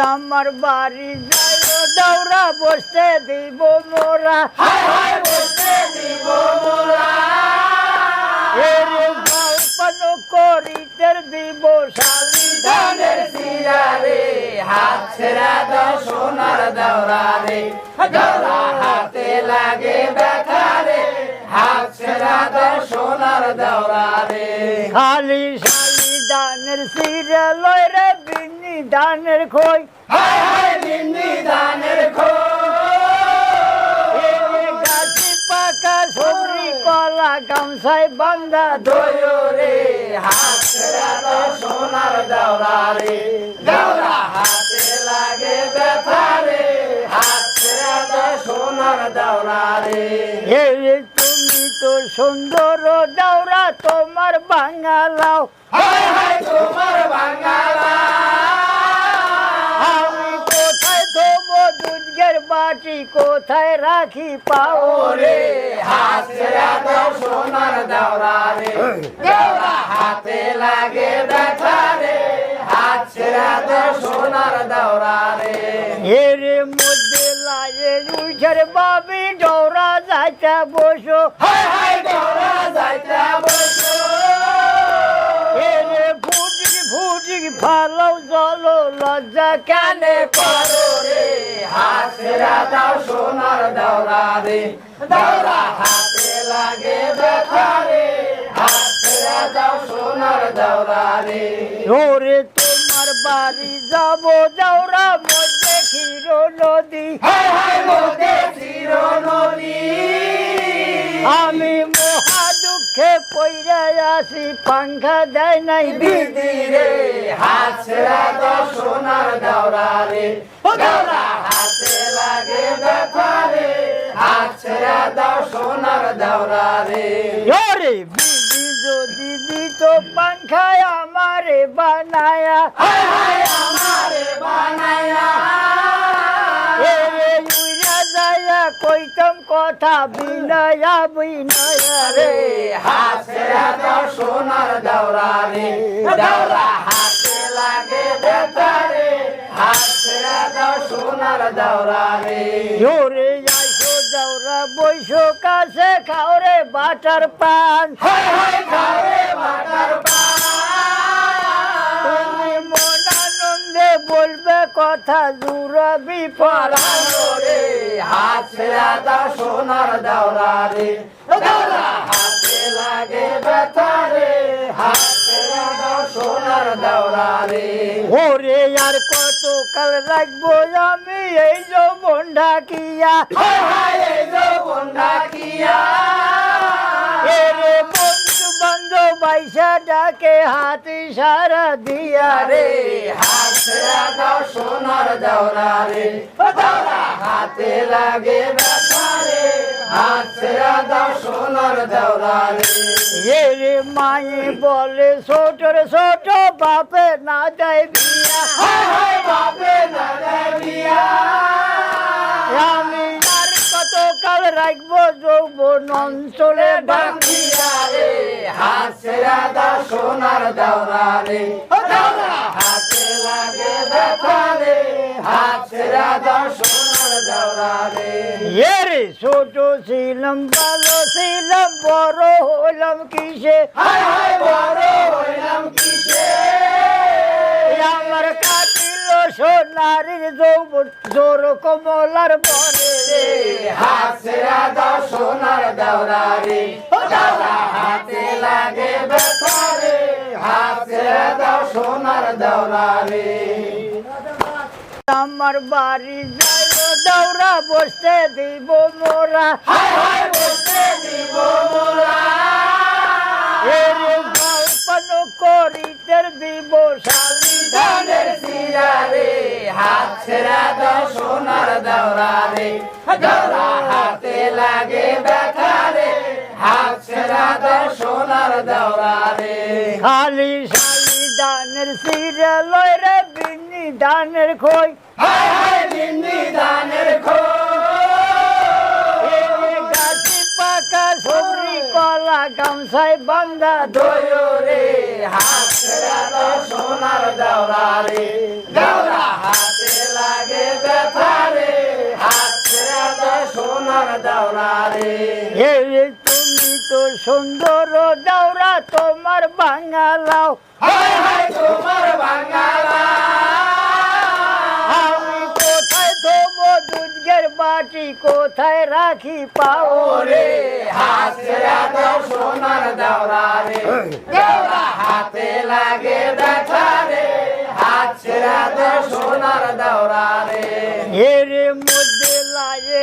আমার বাড়ি যাই দৌড়া বসতে দিব মোরা। এর গল্পন করিতে দিব শালি। ধানের সিরারে হাত ছেড়া দাও সোনার দৌড়া রে। দৌড়া হাতে লাগে ব্যথা রে হাত ছেড়া দাও সোনার দৌড়া রে। খালি ধানের সিরে লয় রে বিনি ধানের খই হায় হায় বিন্দি দানের খো এ গাছি পাকা সবরি কলা গামছায় বান্ধা দোয়ো রে। হাত সোনার দৌড়া রে। দৌড়া হাতে লাগে ব্যথা রে। হাত সোনার দৌড়া রে। সুন্দর দাওরা তোমার বাঙালাও। হায় হায় তোমার কোথায় থবো দুধের বাটি কোথায় রাখি পাও ওরে হাত দাও সোনার দৌড়া রে। দৌড়া হাতে লাগে ব্যথা রে। হাত ছেড়া দাও সোনার দৌড়া রে। এর উঠের বাবি ডৌরা যাইতে বসো। হায় হায় দৌড়া যাইতে বসো। এর ফুটিক ফুটিক ভালো জলো লজ্জা কানে করো রে। ছেড়া দাও সোনার দৌড়া রে। দৌড়া হাতে লাগে ব্যথা রে। ছেড়া দাও সোনার দৌড়া রে। ওরে তোমার বাড়ি যাব দৌড়া ক্ষীর নদী চির নদী আমি মহা দুঃখে পইরা আসি পাঙ্খা দেয় নাই দাও রে হাতে লাগে ব্যথা রে হাত ছেড়া দাও রে। ওরে বিধি যদি দিত পাঙ্খায় আমারে বানায়া। হায় হায় আমারে বানায়া। কইতাম কথা বিনয়া বিনয়া রে। রে দাও সোনার দৌড়া রে। দৌড়া হাতে লাগে রে হাত দাও সোনার দৌড়া রে। ওরে আইসো যাওরা বৈশো কাছে খাওরে বাটার পান। হায় হায় খাবে বাটার তুমি মন আনন্দে বলবে কথা জুড়াবি পড়া পরানো রে হাত ছেড়া দাও সোনার দৌড়া রে। দৌড়া হাতে লাগে ব্যথা রে। হাত ছেড়া দাও সোনার দৌড়া রে। ওরে আর কত কাল রাখব আমি এই যৌবন ঢাকিয়া? হায় হায় এই যৌবন এরে বন্ধু বান্ধব বাইসা ডাকে হাতি সারা দিয়া। রে রে হাত ছেড়া দাও সোনার দৌড়া রে। হাতে লাগে ব্যথা রে। হাত ছেড়া দাও সোনার দৌড়া রে। এরে মায়ে বলে ছোটর ছোট বাপে না দেয় বিয়া। হায় হায় বাপে না দেয় বিয়া। আমি আর কত কাল রাখব যৌবন অঞ্চলে বান্ধিয়া রে। হাত ছেড়া দাও সোনার দৌড়া রে। লাগে ব্যথা রে হাত ছেড়া দাও সোনার দৌড়া রে এরে ছোট ছিলাম ভালো ছিলাম বড় হলাম কিসে? হায় হায় বড় হইলাম কিসে? আমার কাটিল সোনারির যৌবন জোর কমলার বনে। হাত ছেড়া দাও সোনার দৌড়া রে হাতে লাগে ব্যথা হাত ছেড়া দাও সোনার দৌড়া রে আমার বাড়ি যাই দৌড়া বসতে দিব মোরা। বসতে দিব মোরা। এরে গল্পন করিতে দিব শালি। ধানের সিরা রে হাত ছেড়া দাও সোনার দৌড়া রে। দৌড়া হাতে লাগে ব্যথা রে হাত ছেড়া দাও সোনার দৌড়া রে। খালি শালি। দানের সিরে লয় রে বিন্নি দানের খই। হায় হায় বিন্নি দানের খই গাছি পাকা সবরি কলা গামছায় বান্ধা দয় রে হাত রাতা সোনার দাওরা রে। দাওরা হাতে লাগে ব্যথা রে হাত রাতা সোনার দাওরা রে বাঙালাও। হায় হায় তোমার বাঙালা। আমি কোথায় থবো দুধের বাটি কোথায় রাখি পাও দাও সোনার দেওরা রে। হাতে লাগে ব্যথা রে। হাত ছেড়া সোনার দেওরা রে। এর মধ্যে লাগে